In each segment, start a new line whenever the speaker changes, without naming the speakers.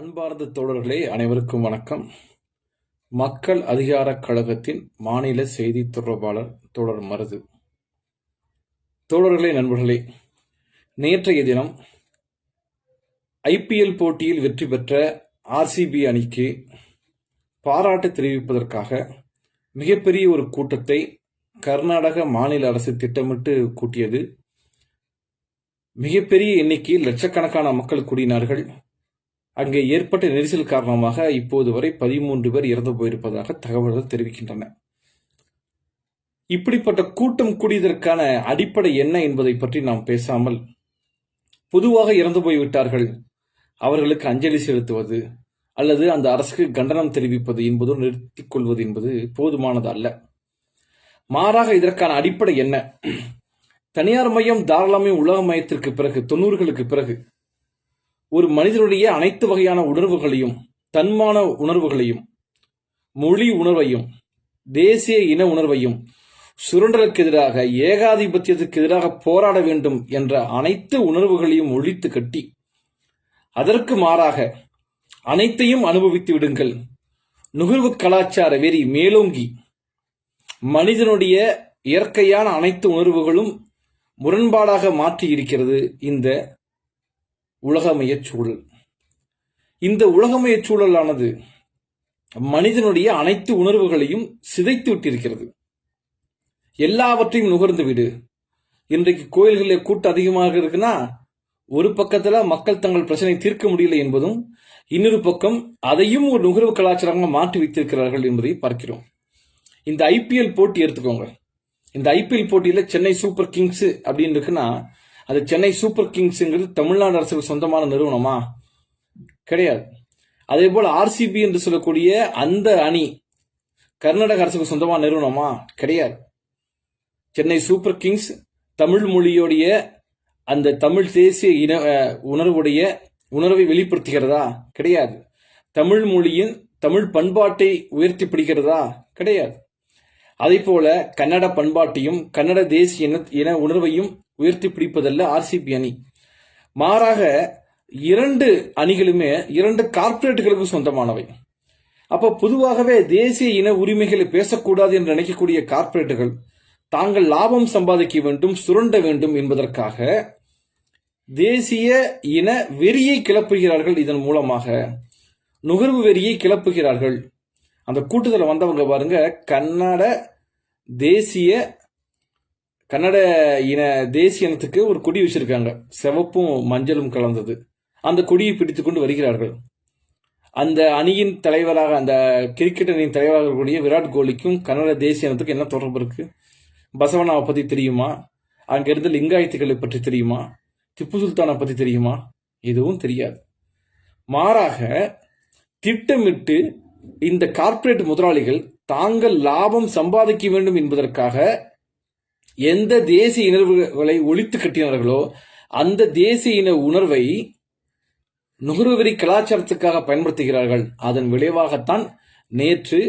அன்பார்ந்த தோழர்களே அனைவருக்கும் வணக்கம். மக்கள் அதிகாரக் கழகத்தின் மாநில செய்தி தொடர்பாளர் தோழர் மருது. தோழர்களே நண்பர்களே நேற்றைய தினம் ஐபிஎல் போட்டியில் வெற்றி பெற்ற ஆர்சிபி அணிக்கு பாராட்டு தெரிவிப்பதற்காக மிகப்பெரிய ஒரு கூட்டத்தை கர்நாடக மாநில அரசு திட்டமிட்டு கூட்டியது. மிகப்பெரிய எண்ணிக்கையில் லட்சக்கணக்கான மக்கள் கூடினார்கள். அங்கே ஏற்பட்ட நெரிசல் காரணமாக இப்போது வரை பதிமூன்று பேர் இறந்து போயிருப்பதாக தகவல்கள் தெரிவிக்கின்றன. இப்படிப்பட்ட கூட்டம் கூடியதற்கான அடிப்படை என்ன என்பதை பற்றி நாம் பேசாமல் பொதுவாக இறந்து போய்விட்டார்கள். அவர்களுக்கு அஞ்சலி செலுத்துவது அல்லது அந்த அரசுக்கு கண்டனம் தெரிவிப்பது என்பதும் நிறுத்திக் கொள்வது என்பது போதுமானது அல்ல மாறாக இதற்கான அடிப்படை என்ன? தனியார் மையம் தாராளமே உலக மையத்திற்கு பிறகு தொண்ணூறுகளுக்கு பிறகு ஒரு மனிதனுடைய அனைத்து வகையான உணர்வுகளையும் தன்மான உணர்வுகளையும் மொழி உணர்வையும் தேசிய இன உணர்வையும் சுரண்டலுக்கு எதிராக ஏகாதிபத்தியத்துக்கு எதிராக போராட வேண்டும் என்ற அனைத்து உணர்வுகளையும் ஒழித்து கட்டி அதற்கு மாறாக அனைத்தையும் அனுபவித்து விடுங்கள். நுகர்வு கலாச்சார வெறி மேலோங்கி மனிதனுடைய இயற்கையான அனைத்து உணர்வுகளும் முரண்பாடாக மாற்றி இருக்கிறது இந்த உலகமயச் சூழல். இந்த உலகமயச் சூழலானது மனிதனுடைய அனைத்து உணர்வுகளையும் சிதைத்து விட்டிருக்கிறது. எல்லாவற்றையும் நுகர்ந்து விடு. இன்றைக்கு கோயில்களில் கூட்டம் அதிகமாக இருக்குன்னா ஒரு பக்கத்துல மக்கள் தங்கள் பிரச்சனை தீர்க்க முடியல என்பதும் இன்னொரு பக்கம் அதையும் ஒரு நுகர்வு கலாச்சாரமாக மாற்றி வைத்திருக்கிறார்கள் என்பதை பார்க்கிறோம். இந்த ஐபிஎல் போட்டி எடுத்துக்கோங்க. இந்த ஐபிஎல் போட்டியில சென்னை சூப்பர் கிங்ஸ் அப்படின்னு இருக்குன்னா அது சென்னை சூப்பர் கிங்ஸுங்கிறது தமிழ்நாடு அரசுக்கு சொந்தமான நிறுவனமா? கிடையாது. அதே போல் ஆர்சிபி என்று சொல்லக்கூடிய அந்த அணி கர்நாடக அரசுக்கு சொந்தமான நிறுவனமா? கிடையாது. சென்னை சூப்பர் கிங்ஸ் தமிழ் மொழியோடைய அந்த தமிழ் தேசிய இன உணர்வுடைய உணர்வை வெளிப்படுத்துகிறதா? கிடையாது. தமிழ் மொழியின் தமிழ் பண்பாட்டை உயர்த்தி பிடிக்கிறதா? கிடையாது. அதே போல கன்னட பண்பாட்டையும் கன்னட தேசிய இன உணர்வையும் உயர்த்தி பிடிப்பதல்ல ஆர்சிபி அணி. மாறாக இரண்டு அணிகளுமே இரண்டு கார்ப்பரேட்டுகளுக்கு சொந்தமானவை. அப்போ பொதுவாகவே தேசிய இன உரிமைகளை பேசக்கூடாது என்று நினைக்கக்கூடிய கார்ப்பரேட்டுகள் தாங்கள் லாபம் சம்பாதிக்க வேண்டும் சுரண்ட வேண்டும் என்பதற்காக தேசிய இன வெறியை கிளப்புகிறார்கள். இதன் மூலமாக நுகர்வு வெறியை கிளப்புகிறார்கள். அந்த கூட்டத்தில் வந்தவங்க பாருங்க கன்னட தேசிய கன்னட இன தேசிய இனத்துக்கு ஒரு கொடி வச்சிருக்காங்க. சிவப்பும் மஞ்சளும் கலந்தது. அந்த கொடியை பிடித்து கொண்டு வருகிறார்கள். அந்த அணியின் தலைவராக அந்த கிரிக்கெட் அணியின் தலைவராக இருக்கக்கூடிய விராட் கோலிக்கும் கன்னட தேசிய இனத்துக்கும் என்ன தொடர்பு இருக்கு? பசவனாவை பத்தி தெரியுமா? அங்கிருந்த லிங்காயத்துக்களை லிங்காயத்துகளை பற்றி தெரியுமா? திப்பு சுல்தானை பத்தி தெரியுமா? எதுவும் தெரியாது. மாறாக திட்டமிட்டு இந்த கார்ப்பரேட் முதலாளிகள் தாங்கள் லாபம் சம்பாதிக்க வேண்டும் என்பதற்காக எந்த தேசிய இணர்வுகளை ஒழித்து கட்டினார்களோ அந்த தேசிய இன உணர்வை நுகர்வெறி கலாச்சாரத்துக்காக பயன்படுத்துகிறார்கள். அதன் விளைவாகத்தான் நேற்று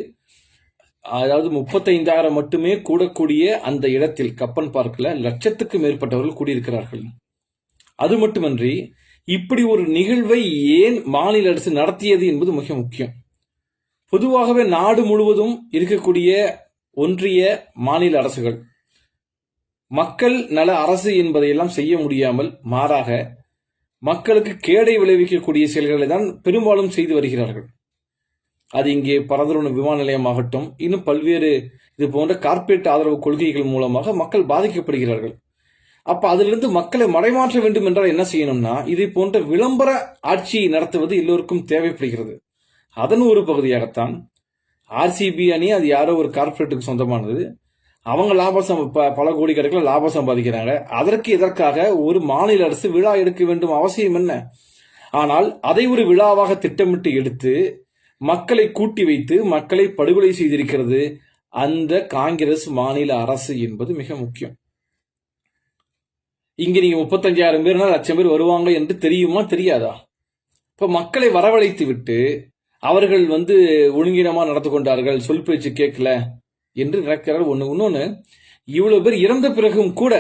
அதாவது முப்பத்தைந்தாயிரம் மட்டுமே கூடக்கூடிய அந்த இடத்தில் கப்பன் பார்க்கில் லட்சத்துக்கு மேற்பட்டவர்கள் கூடியிருக்கிறார்கள். அது மட்டுமன்றி இப்படி ஒரு நிகழ்வை ஏன் மாநில அரசு நடத்தியது என்பது மிக முக்கியம். பொதுவாகவே நாடு முழுவதும் இருக்கக்கூடிய ஒன்றிய மாநில அரசுகள் மக்கள் நல அரசு என்பதையெல்லாம் செய்ய முடியாமல் மாறாக மக்களுக்கு கேடை விளைவிக்கக்கூடிய செயல்களை தான் பெரும்பாலும் செய்து வருகிறார்கள். அது இங்கே பரந்தலூர் விமான நிலையமாகட்டும் இன்னும் பல்வேறு இது போன்ற கார்ப்பரேட் ஆதரவு கொள்கைகள் மூலமாக மக்கள் பாதிக்கப்படுகிறார்கள். அப்ப அதிலிருந்து மக்களை மறைமாற்ற வேண்டும் என்றால் என்ன செய்யணும்னா இதை போன்ற விளம்பர ஆட்சியை நடத்துவது எல்லோருக்கும் தேவைப்படுகிறது. அதன் ஒரு பகுதியாகத்தான் ஆர்சிபி அணி அது யாரோ ஒரு கார்ப்பரேட்டுக்கு சொந்தமானது அவங்க லாபம் சம்ப- பல கோடி கணக்கில் லாபம் சம்பாதிக்கிறாங்க. அதற்கு எதற்காக ஒரு மாநில அரசு விழா எடுக்க வேண்டும் அவசியம் என்ன? ஆனால் அதை ஒரு விழாவாக திட்டமிட்டு எடுத்து மக்களை கூட்டி வைத்து மக்களை படுகொலை செய்திருக்கிறது அந்த காங்கிரஸ் மாநில அரசு என்பது மிக முக்கியம். இங்க நீங்க முப்பத்தஞ்சாயிரம் பேர்னா லட்சம் பேர் வருவாங்க என்று தெரியுமா? தெரியாதா? இப்ப மக்களை வரவழைத்து விட்டு அவர்கள் வந்து ஒழுங்கீனமா நடந்து கொண்டார்கள் சொல் பேச்சு கேட்கல என்று நடக்கிறார் ஒன்று இன்னொன்று இவ்வளோ பேர் இறந்த பிறகும் கூட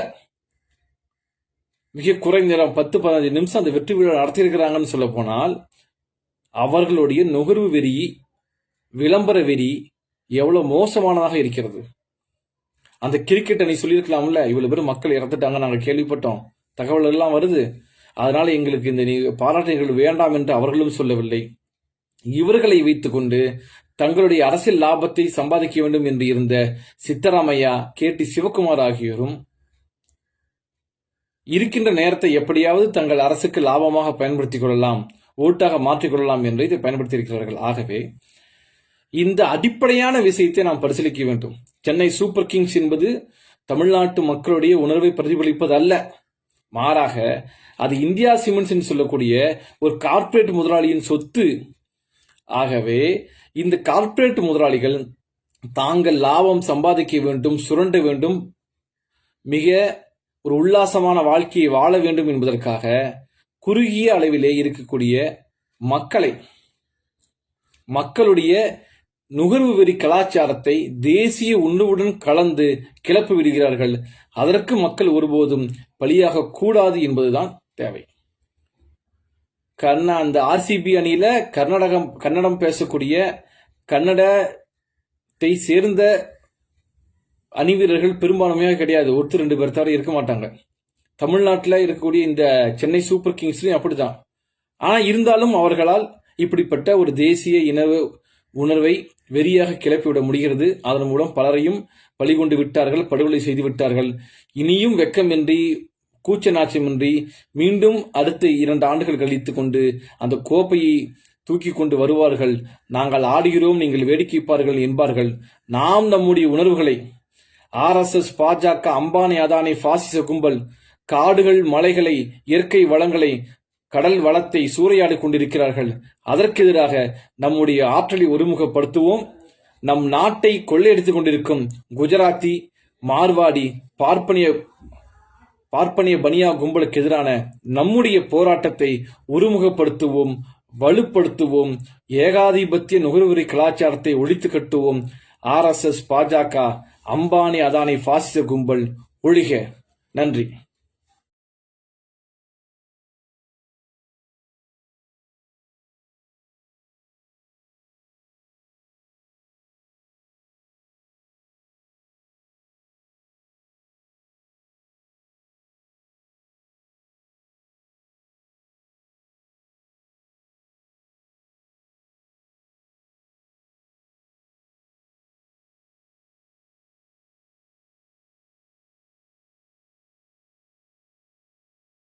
மிக குறைந்த நேரம் பத்து பதினஞ்சு நிமிஷம் அந்த வெற்றி விழா நடத்தியிருக்கிறாங்கன்னு சொல்ல போனால் அவர்களுடைய நுகர்வு வெறி விளம்பர வெறி எவ்வளோ மோசமானதாக இருக்கிறது. அந்த கிரிக்கெட் அணி சொல்லியிருக்கலாம்ல இவ்வளோ பேர் மக்கள் இறந்துட்டாங்க நாங்கள் கேள்விப்பட்டோம். தகவல் எல்லாம் வருது. அதனால எங்களுக்கு இந்த நீ பாராட்டு நிகழ்வு வேண்டாம் என்று அவர்களும் சொல்லவில்லை. இவர்களை வைத்துக்கொண்டு தங்களுடைய அரசியல் லாபத்தை சம்பாதிக்க வேண்டும் என்று இருந்த சித்தராமையா கே டி சிவகுமார் ஆகியோரும் இருக்கின்ற நேரத்தை எப்படியாவது தங்கள் அரசுக்கு லாபமாக பயன்படுத்திக் கொள்ளலாம் ஓட்டாக மாற்றிக்கொள்ளலாம் என்று இதை பயன்படுத்தி இருக்கிறார்கள் ஆகவே இந்த அடிப்படையான விஷயத்தை நாம் பரிசீலிக்க வேண்டும். சென்னை சூப்பர் கிங்ஸ் என்பது தமிழ்நாட்டு மக்களுடைய உணர்வை பிரதிபலிப்பது அல்ல மாறாக அது இந்தியா சிமெண்ட்ஸ் என்று சொல்லக்கூடிய ஒரு கார்ப்பரேட் முதலாளியின் சொத்து. ஆகவே இந்த கார்ப்பரேட் முதலாளிகள் தாங்கள் லாபம் சம்பாதிக்க வேண்டும் சுரண்ட வேண்டும் மிக ஒரு உல்லாசமான வாழ்க்கையை வாழ வேண்டும் என்பதற்காக குறுகிய அளவிலே இருக்கக்கூடிய மக்களை மக்களுடைய நுகர்வு வெறி கலாச்சாரத்தை தேசிய உணவுடன் கலந்து கிளப்பி விடுகிறார்கள். அதற்கு மக்கள் ஒருபோதும் பலியாக கூடாது என்பதுதான் தேவை. கர்நா அந்த ஆர்சிபி அணியில கர்நாடகம் கன்னடம் பேசக்கூடிய கன்னடத்தை சேர்ந்த அணி வீரர்கள் பெரும்பான்மையாக கிடையாது. ஒருத்தர் ரெண்டு பேர் தவிர இருக்க மாட்டாங்க. தமிழ்நாட்டில் இருக்கக்கூடிய இந்த சென்னை சூப்பர் கிங்ஸ்லயும் அப்படிதான் ஆனால் இருந்தாலும் அவர்களால் இப்படிப்பட்ட ஒரு தேசிய இனவு உணர்வை வெறியாக கிளப்பிவிட முடிகிறது. அதன் மூலம் பலரையும் பலிகொண்டு விட்டார்கள் படுகொலை செய்து விட்டார்கள். இனியும் வெக்கமின்றி கூச்ச நாச்சமின்றி மீண்டும் அடுத்த இரண்டு ஆண்டுகள் கழித்து கொண்டு அந்த கோப்பையை தூக்கி கொண்டு வருவார்கள். நாங்கள் ஆடுகிறோம் நீங்கள் வேடிக்கைப்பார்கள் என்பார்கள். நாம் நம்முடைய உணர்வுகளை ஆர்எஸ்எஸ் பாஜக அம்பானி அதானி பாசிச கும்பல் காடுகள் மலைகளை இயற்கை வளங்களை கடல் வளத்தை சூறையாடி கொண்டிருக்கிறார்கள். அதற்கு எதிராக நம்முடைய ஆற்றலை ஒருமுகப்படுத்துவோம். நம் நாட்டை கொள்ளையடித்துக் கொண்டிருக்கும் குஜராத்தி மார்வாடி பார்ப்பனிய பார்ப்பனிய பனியா கும்பலுக்கு எதிரான நம்முடைய போராட்டத்தை ஒருமுகப்படுத்துவோம் வலுப்படுத்துவோம் ஏகாதிபத்திய நுகர்வுரி கலாச்சாரத்தை ஒழித்து கட்டுவோம். ஆர்எஸ்எஸ் பாஜக அம்பானி அதானி பாசிச கும்பல் ஒழிக. நன்றி.